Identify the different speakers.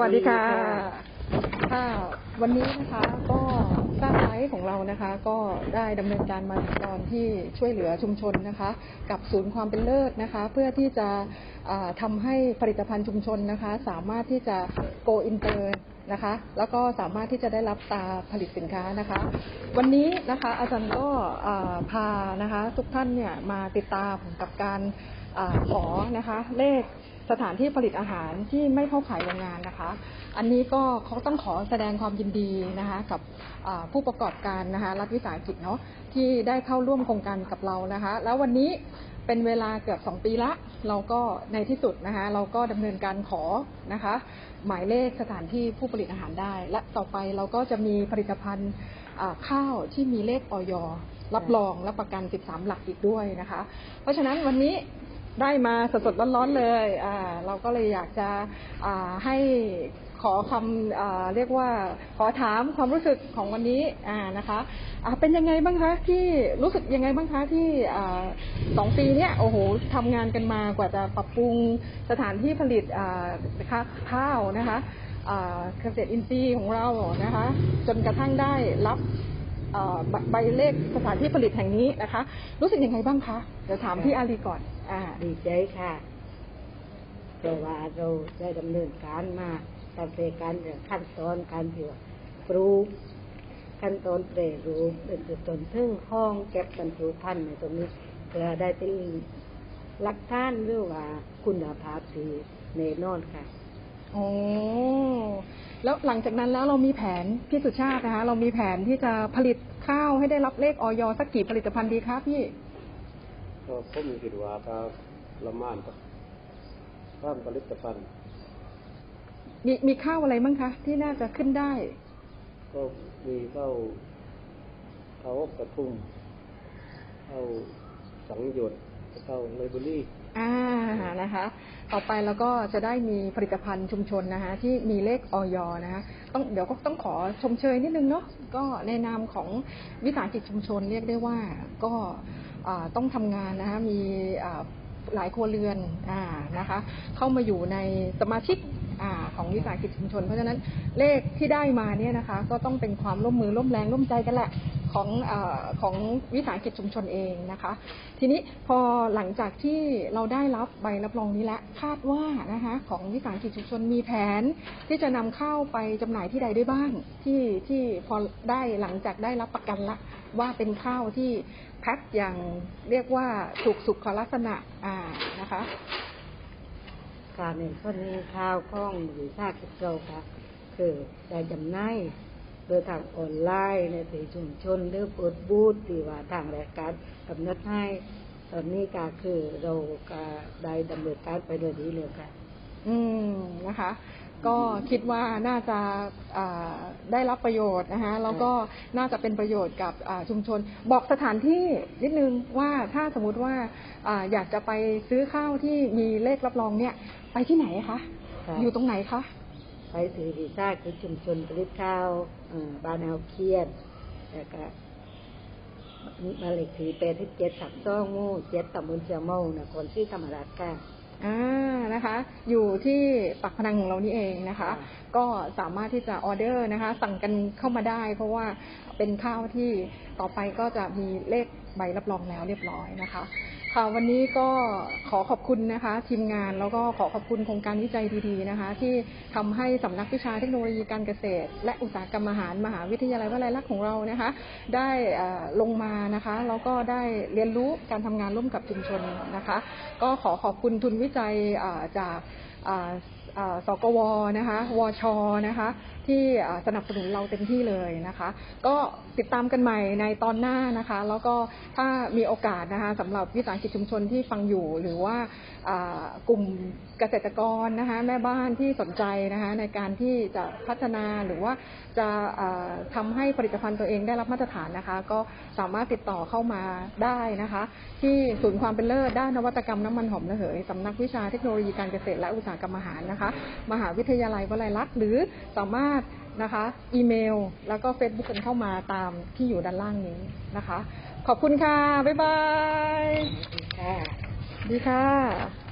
Speaker 1: วัสดีค่ะ
Speaker 2: สวัสดีค่ะ
Speaker 1: ค่ะวันนี้นะคะก็สร้างไลฟ์ของเรานะคะ ก็ได้ดำเนินการมาตอนที่ช่วยเหลือชุมชนนะคะ กับศูนย์ความเป็นเลิศนะคะ เพื่อที่จะทำาให้ผลิตภัณฑ์ชุมชนนะคะ สามารถที่จะโกอินเตอร์นะคะ แล้วก็สามารถที่จะได้รับตาผลิตสินค้านะคะ วันนี้นะคะอาจารย์ก็พานะคะ ทุกท่านเนี่ยมาติดตามกับการ ขอนะคะเลขสถานที่ผลิตอาหารที่ไม่เข้าขายโรงงานนะคะ อันนี้ก็เขาต้องขอแสดงความยินดีนะคะกับผู้ประกอบการนะคะรัฐวิสาหกิจเนาะที่ได้เข้าร่วมโครงการกับเรานะคะ แล้ววันนี้เป็นเวลาเกือบ 2 ปีละ เราก็ในที่สุดนะคะเราก็ดำเนินการขอนะคะ หมายเลขสถานที่ผู้ผลิตอาหารได้ และต่อไปเราก็จะมีผลิตภัณฑ์ข้าวที่มีเลขออยรับรองรับประกัน 13 หลักอีกด้วยนะคะ เพราะฉะนั้นวันนี้ ได้มาสดๆร้อนๆเลยอ่าเราก็เลยอยากจะอ่าให้ขอคำอ่าเรียกว่าขอถามความรู้สึกของวันนี้อ่านะคะอ่าเป็นยังไงบ้างคะที่รู้สึกยังไงบ้างคะที่อ่าสองปีเนี้ยโอ้โหทำงานกันมากว่าจะปรับปรุงสถานที่ผลิตอ่าข้าข้าวนะคะอ่าเกษตรอินทรีย์ของเรานะคะ จนกระทั่งได้รับ ใบใบเลขสถานที่ผลิตแห่งนี้นะคะ รู้สึกยังไงบ้างคะเดี๋ยวถามพี่อารีก่อน อ่า
Speaker 2: ดีใจค่ะเพราะว่าเราได้ดำเนินการมาตั้งแต่การเรื่องขั้นตอนการที่ว่าปลูกขั้นตอนเปรรูปเป็นจุดต้นทึ่งห้องเก็บบรรจุภัณฑ์ในตรงนี้เพื่อได้เป็นหลักฐานหรือว่าคุณภาพที่แน่นอนค่ะ
Speaker 1: โอ้ แล้วหลังจากนั้นแล้วเรามีแผนพี่สุชาตินะคะ เรามีแผนที่จะผลิตข้าวให้ได้รับเลขออยสักกี่ผลิตภัณฑ์ดีคะพี่
Speaker 3: ก็ผมคิดว่าก็ประมาณข้ามผลิตภัณฑ์
Speaker 1: มีมีข้าวอะไรบ้างคะ ที่น่าจะขึ้นได้
Speaker 3: ก็มีเข้าเข้าวกระทุ่มเข้าสังหยดเข้าไลบรารี
Speaker 1: อ่านะคะ ต่อไปเราก็จะได้มีผลิตภัณฑ์ชุมชนนะคะที่มีเลขออยนะคะต้องเดี๋ยวก็ต้องขอชมเชยนิดนึงเนาะก็ในนามของวิสาหกิจชุมชนเรียกได้ว่าก็ต้องทำงานนะคะมีหลายครัวเรือนอ่านะคะ เข้ามาอยู่ในสมาชิกอ่าของวิสาหกิจชุมชน เพราะฉะนั้นเลขที่ได้มาเนี่ยนะคะ ก็ต้องเป็นความร่วมมือร่วมแรงร่วมใจกันแหละ ของอของวิสาหกิจชุมชนเองนะคะ ทีนี้พอหลังจากที่เราได้รับใบรับรองนี้แล้วคาดว่านะคะของวิสาหกิจชุมชนมีแผน ที่จะนำเข้าไปจำหน่ายที่ใดได้บ้าง ที่ที่พอได้หลังจากได้รับประกันละว่าเป็นข้าวที่แพ็คอย่างเรียกว่าถูกสุขลักษณะอ่านะคะ
Speaker 2: การในส่วนนี้ข้าวข้องหรือภาคกิจเราค่ะ คือได้จำหน่าย โดยทางออนไลน์ในสื่อชุมชนหรือเปิดบูธหรือว่าทางรายการกำหนดให้ตอนนี้ก็คือเราก็ได้ดำเนินการไปโดยดีเลยค่ะ
Speaker 1: อืมนะคะ ก็คิดว่าน่าจะอ่าได้รับประโยชน์นะคะแล้วก็น่าจะเป็นประโยชน์กับอ่าชุมชน บอกสถานที่นิดนึงว่าถ้าสมมุติว่าอาอยากจะไปซื้อข้าวที่มีเลขรับรองเนี่ย ไปที่ไหนคะ
Speaker 2: ค่ะ
Speaker 1: อยู่ตรงไหนคะ
Speaker 2: ไปสื่อวีซ่าคือชุมชนผลิตข้าวเอ่อบ้านเอาเคียนแล้วก็มาเลขที่แปดที่เจ็ดสักซ่องมู่เจ็ดตำบลเชียงเมานครศรีธรรมราชค่ะ
Speaker 1: อ่านะคะ อยู่ที่ปักพนังของเรานี่เองนะคะ
Speaker 2: ค่ะ
Speaker 1: ก็สามารถที่จะออเดอร์นะคะ สั่งกันเข้ามาได้ เพราะว่าเป็นข้าวที่ต่อไปก็จะมีเลขใบรับรองแล้วเรียบร้อยนะคะ ค่ะวันนี้ก็ขอขอบคุณนะคะ ทีมงานแล้วก็ขอขอบคุณโครงการวิจัยดีๆนะคะ ที่ทำให้สำนักวิชาเทคโนโลยีการเกษตร และอุตสาหกรรมอาหารมหาวิทยาลัยวลัยลักษณ์ของเรานะคะ ได้ลงมานะคะแล้วก็ได้เรียนรู้การทำงานร่วมกับชุมชนนะคะ ก็ขอขอบคุณทุนวิจัยจากสกวนะคะวชนะคะ ที่สนับสนุนเราเต็มที่เลยนะคะ ก็ติดตามกันใหม่ในตอนหน้านะคะ แล้วก็ถ้ามีโอกาสนะคะสำหรับวิสาหกิจชุมชนที่ฟังอยู่หรือว่ากลุ่มเกษตรกรนะคะแม่บ้านที่สนใจนะคะในการที่จะพัฒนาหรือว่าจะอ่าทำให้ผลิตภัณฑ์ตัวเองได้รับมาตรฐานนะคะ ก็สามารถติดต่อเข้ามาได้นะคะ ที่ศูนย์ความเป็นเลิศด้านนวัตกรรมน้ำมันหอมระเหยสำนักวิชาเทคโนโลยีการเกษตรและอุตสาหกรรมอาหารนะคะ มหาวิทยาลัยวลัยลักษณ์หรือสามารถนะคะอีเมล แล้วก็เฟซบุ๊กกันเข้ามาตามที่อยู่ด้านล่างนี้นะคะ ขอบคุณค่ะ บ๊ายบาย
Speaker 2: ค่ะ
Speaker 1: ดีค่ะ